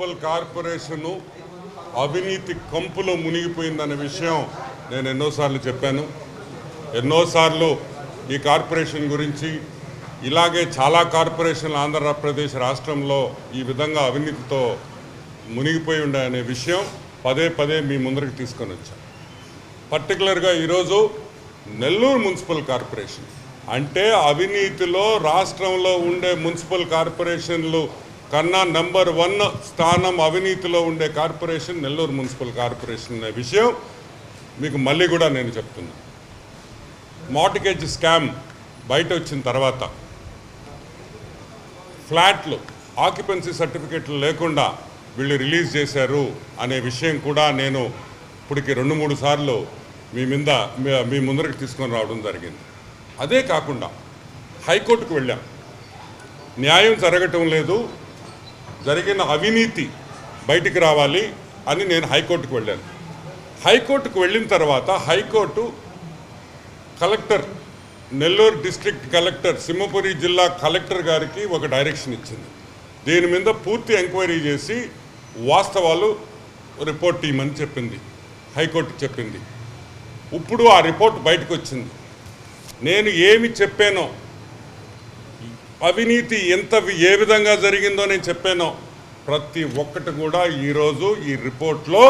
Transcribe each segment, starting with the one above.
Municipal corporation అవినీతి కంపులో మునిగిపోయిందనే విషయం నేను ఎన్నోసార్లు చెప్పాను. ఎన్నోసార్లు ఈ కార్పొరేషన్ గురించి ఇలాగే చాలా కార్పొరేషన్లు ఆంధ్రప్రదేశ్ రాష్ట్రంలో ఈ విధంగా అవినీతితో మునిగిపోయి ఉండే అనే విషయం పదే పదే మీ ముందరికి తీసుకొని వచ్చాను పర్టికులర్గా ఈరోజు నెల్లూరు మున్సిపల్ కార్పొరేషన్ అంటే అవినీతిలో రాష్ట్రంలో ఉండే మున్సిపల్ కార్పొరేషన్లు కన్నా నెంబర్ వన్ స్థానం అవినీతిలో ఉండే కార్పొరేషన్ నెల్లూరు మున్సిపల్ కార్పొరేషన్ అనే విషయం మీకు మళ్ళీ కూడా నేను చెప్తున్నా. మార్టిగేజ్ స్కామ్ బయట వచ్చిన తర్వాత ఫ్లాట్లు ఆక్యుపెన్సీ సర్టిఫికెట్లు లేకుండా వీళ్ళు రిలీజ్ చేశారు అనే విషయం కూడా నేను ఇప్పటికి రెండు మూడు సార్లు మీ మీద మీ- మీ ముందరికి తీసుకొని రావడం జరిగింది. అదే కాకుండా హైకోర్టుకు వెళ్ళాం. న్యాయం జరగటం లేదు జరిగిన అవినీతి బయటికి రావాలి అని నేను హైకోర్టుకు వెళ్ళాను. హైకోర్టుకు వెళ్ళిన తర్వాత high court collector Nellore district collector Simhapuri జిల్లా కలెక్టర్ గారికి ఒక డైరెక్షన్ ఇచ్చింది. దీని మీద పూర్తి ఎంక్వైరీ చేసి వాస్తవాలు రిపోర్ట్ ఇవ్వమని చెప్పింది. హైకోర్టు చెప్పింది. ఇప్పుడు ఆ రిపోర్ట్ బయటకు వచ్చింది నేను ఏమి చెప్పానో అవినీతి ఎంత ఏ విధంగా జరిగిందో నేను చెప్పానో. ప్రతి ఒక్కటి కూడా ఈరోజు ఈ రిపోర్ట్లో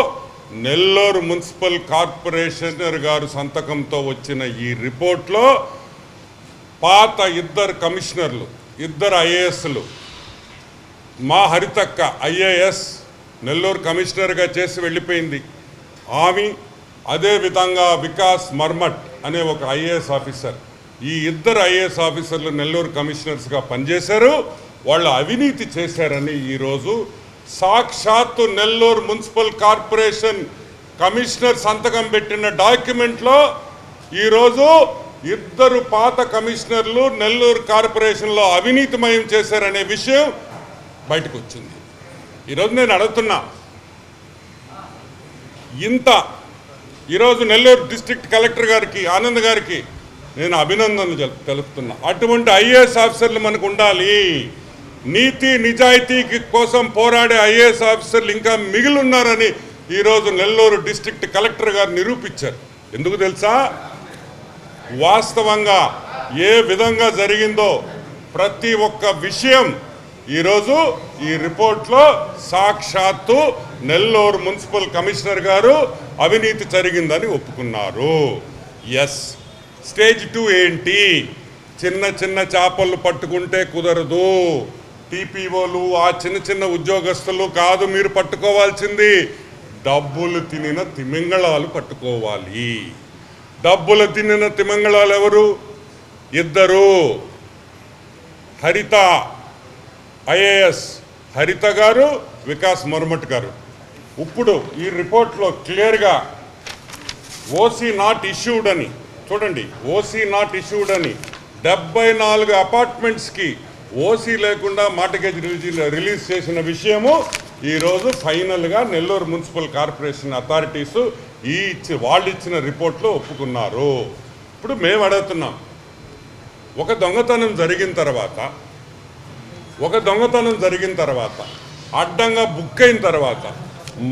నెల్లూరు మున్సిపల్ కార్పొరేషనర్ గారు సంతకంతో వచ్చిన ఈ రిపోర్ట్లో పాత ఇద్దరు కమిషనర్లు ఇద్దరు ఐఏఎస్లు మా హరితక్క ఐఏఎస్ నెల్లూరు కమిషనర్గా చేసి వెళ్ళిపోయింది. ఆమె అదేవిధంగా వికాస్ మర్మట్ అనే ఒక ఐఏఎస్ ఆఫీసర్. ఈ ఇద్దరు ఐఏఎస్ ఆఫీసర్లు నెల్లూరు కమిషనర్స్గా పనిచేశారు. వాళ్ళు అవినీతి చేశారని ఈరోజు సాక్షాత్తు నెల్లూరు మున్సిపల్ కార్పొరేషన్ కమిషనర్ సంతకం పెట్టిన డాక్యుమెంట్లో ఈరోజు ఇద్దరు పాత కమిషనర్లు నెల్లూరు కార్పొరేషన్లో అవినీతిమయం చేశారనే విషయం బయటకు వచ్చింది ఈరోజు నేను అడుగుతున్నా ఇంత ఈరోజు నెల్లూరు డిస్ట్రిక్ట్ కలెక్టర్ గారికి ఆనంద్ గారికి నేను అభినందనలు తెలుపుతున్నా. అటువంటి ఐఏఎస్ ఆఫీసర్లు మనకు ఉండాలి. నీతి నిజాయితీకి కోసం పోరాడే ఐఏఎస్ ఆఫీసర్లు ఇంకా మిగిలి ఉన్నారని ఈరోజు నెల్లూరు డిస్ట్రిక్ట్ కలెక్టర్ గారు నిరూపించారు. ఎందుకు తెలుసా? వాస్తవంగా ఏ విధంగా జరిగిందో ప్రతి ఒక్క విషయం ఈరోజు ఈ రిపోర్ట్లో సాక్షాత్తు నెల్లూరు మున్సిపల్ కమిషనర్ గారు అవినీతి జరిగిందని ఒప్పుకున్నారు. ఎస్. స్టేజ్ టూ ఏంటి? చిన్న చిన్న చేపలు పట్టుకుంటే కుదరదు. టీపీఓలు ఆ చిన్న చిన్న ఉద్యోగస్తులు కాదు మీరు పట్టుకోవాల్సింది. డబ్బులు తినిన తిమింగళాలు పట్టుకోవాలి. డబ్బులు తినిన తిమింగళాలు ఎవరు? ఇద్దరు. హరిత ఐఏఎస్. హరిత గారు వికాస్ మర్మట్ గారు. ఇప్పుడు ఈ రిపోర్ట్లో క్లియర్గా ఓసీ నాట్ ఇష్యూడ్ అని చూడండి ఓసీ నాట్ ఇష్యూడ్ అని. డెబ్బై నాలుగు అపార్ట్మెంట్స్కి ఓసీ లేకుండా మార్టిగేజ్ రిలీజ్ రిలీజ్ చేసిన విషయము ఈరోజు ఫైనల్గా నెల్లూరు మున్సిపల్ కార్పొరేషన్ అథారిటీస్ ఈ ఇచ్చి వాళ్ళు ఇచ్చిన రిపోర్ట్లో ఒప్పుకున్నారు. ఇప్పుడు మేము అడుగుతున్నాం ఒక దొంగతనం జరిగిన తర్వాత ఒక దొంగతనం జరిగిన తర్వాత అడ్డంగా బుక్ అయిన తర్వాత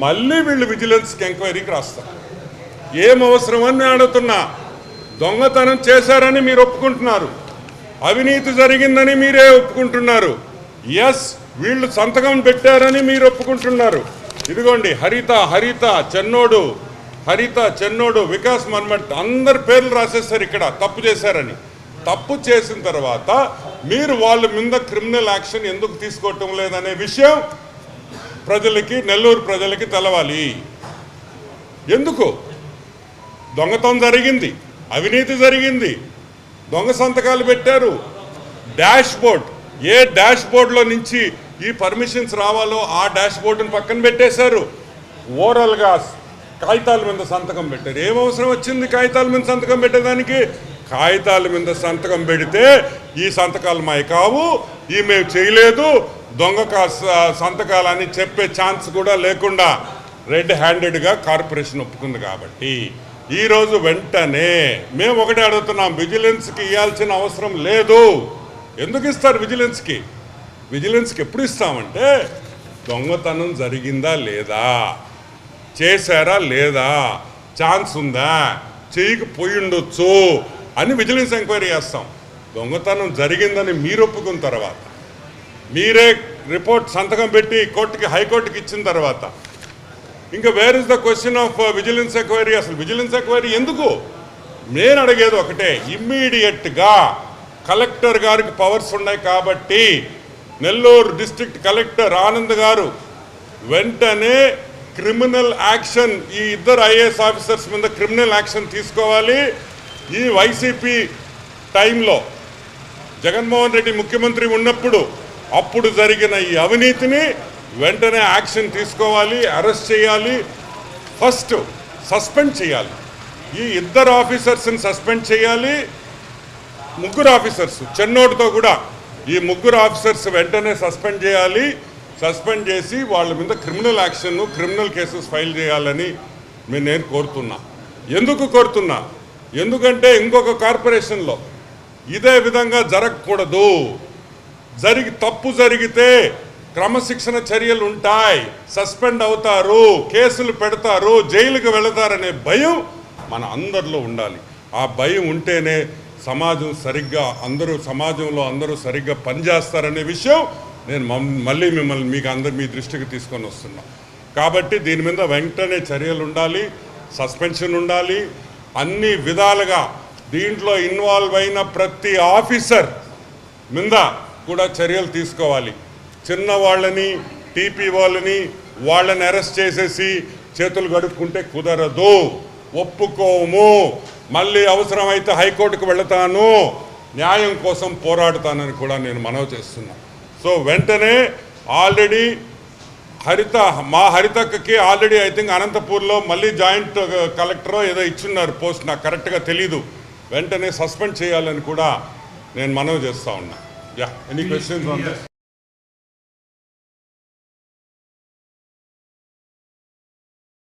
మళ్ళీ వీళ్ళు విజిలెన్స్కి ఎంక్వైరీకి రాస్తారు. ఏం అవసరమని నేను అడుగుతున్నా. దొంగతనం చేశారని మీరు ఒప్పుకుంటున్నారు. అవినీతి జరిగిందని మీరే ఒప్పుకుంటున్నారు. ఎస్ వీళ్ళు సంతకం పెట్టారని మీరు ఒప్పుకుంటున్నారు. ఇదిగోండి హరిత హరిత చెన్నోడు హరిత చెన్నోడు వికాస్ మన్మట్ అందరి పేర్లు రాసేస్తారు ఇక్కడ తప్పు చేశారని. తప్పు చేసిన తర్వాత మీరు వాళ్ళ మీద క్రిమినల్ యాక్షన్ ఎందుకు తీసుకోవటం లేదనే విషయం ప్రజలకి నెల్లూరు ప్రజలకి తెలవాలి. ఎందుకు? దొంగతనం జరిగింది. అవినీతి జరిగింది. దొంగ సంతకాలు పెట్టారు. డాష్ బోర్డ్ ఏ డాష్ బోర్డులో నుంచి ఈ పర్మిషన్స్ రావాలో ఆ డాష్ బోర్డుని పక్కన పెట్టేశారు. ఓవరాల్గా కాగితాల మీద సంతకం పెట్టారు. ఏం అవసరం వచ్చింది కాగితాల మీద సంతకం పెట్టేదానికి? కాగితాల మీద సంతకం పెడితే ఈ సంతకాలు మాయ కావు ఈ మేము చేయలేదు. దొంగ కా- స- సంతకాలని చెప్పే ఛాన్స్ కూడా లేకుండా రెడ్ హ్యాండెడ్గా కార్పొరేషన్ ఒప్పుకుంది కాబట్టి ఈరోజు వెంటనే మేము ఒకటే అడుగుతున్నాం విజిలెన్స్కి ఇవ్వాల్సిన అవసరం లేదు. ఎందుకు ఇస్తారు విజిలెన్స్కి? విజిలెన్స్కి ఎప్పుడు ఇస్తామంటే దొంగతనం జరిగిందా లేదా? చేశారా లేదా? ఛాన్స్ ఉందా? చేయకపోయి ఉండొచ్చు అని విజిలెన్స్ ఎంక్వైరీ చేస్తాం. దొంగతనం జరిగిందని మీరు ఒప్పుకున్న తర్వాత మీరే రిపోర్ట్ సంతకం పెట్టి కోర్టుకి హైకోర్టుకి ఇచ్చిన తర్వాత ఇంకా where is the question of vigilance enquiry అసలు విజిలెన్స్ ఎంక్వైరీ ఎందుకు? నేను అడిగేది ఒకటే ఇమ్మీడియట్గా కలెక్టర్ గారికి పవర్స్ ఉన్నాయి కాబట్టి నెల్లూరు డిస్ట్రిక్ట్ కలెక్టర్ ఆనంద్ గారు వెంటనే క్రిమినల్ యాక్షన్ ఈ ఇద్దరు ఐఏఎస్ ఆఫీసర్స్ మీద క్రిమినల్ యాక్షన్ తీసుకోవాలి. ఈ వైసీపీ టైంలో జగన్మోహన్ రెడ్డి ముఖ్యమంత్రి ఉన్నప్పుడు అప్పుడు జరిగిన ఈ అవినీతిని వెంటనే యాక్షన్ తీసుకోవాలి అరెస్ట్ చేయాలి ఫస్ట్ సస్పెండ్ చేయాలి. ఈ ఇద్దరు ఆఫీసర్స్ని సస్పెండ్ చేయాలి ముగ్గురు ఆఫీసర్స్ చెన్నోటితో కూడా. ఈ ముగ్గురు ఆఫీసర్స్ వెంటనే సస్పెండ్ చేయాలి. సస్పెండ్ చేసి వాళ్ళ మీద criminal action criminal cases file చేయాలని మేము నేను కోరుతున్నా. ఎందుకు కోరుతున్నా? ఎందుకంటే ఇంకొక కార్పొరేషన్లో ఇదే విధంగా జరగకూడదు. జరిగి తప్పు జరిగితే క్రమశిక్షణ చర్యలు ఉంటాయి. సస్పెండ్ అవుతారు. కేసులు పెడతారు. జైలుకు వెళతారనే భయం మన అందరిలో ఉండాలి. ఆ భయం ఉంటేనే సమాజం సరిగ్గా అందరూ సమాజంలో అందరూ సరిగ్గా పనిచేస్తారనే విషయం నేను మళ్ళీ మిమ్మల్ని మీకు అందరు మీ దృష్టికి తీసుకొని వస్తున్నా. కాబట్టి దీని మీద వెంటనే చర్యలు ఉండాలి. సస్పెన్షన్ ఉండాలి. అన్ని విధాలుగా దీంట్లో ఇన్వాల్వ్ అయిన ప్రతి ఆఫీసర్ మీద కూడా చర్యలు తీసుకోవాలి. చిన్న వాళ్ళని టీపీ వాళ్ళని వాళ్ళని అరెస్ట్ చేసేసి చేతులు గడుపుకుంటే కుదరదు. ఒప్పుకోము. మళ్ళీ అవసరమైతే హైకోర్టుకు వెళతాను. న్యాయం కోసం పోరాడుతానని కూడా నేను మనవి చేస్తున్నా. సో వెంటనే ఆల్రెడీ హరిత మా హరితక్కకి ఆల్రెడీ ఐ థింక్ అనంతపూర్లో మళ్ళీ జాయింట్ కలెక్టరో ఏదో ఇచ్చున్నారు పోస్ట్ నాకు కరెక్ట్గా తెలీదు. వెంటనే సస్పెండ్ చేయాలని కూడా నేను మనవి చేస్తా ఉన్నా. Yeah any questions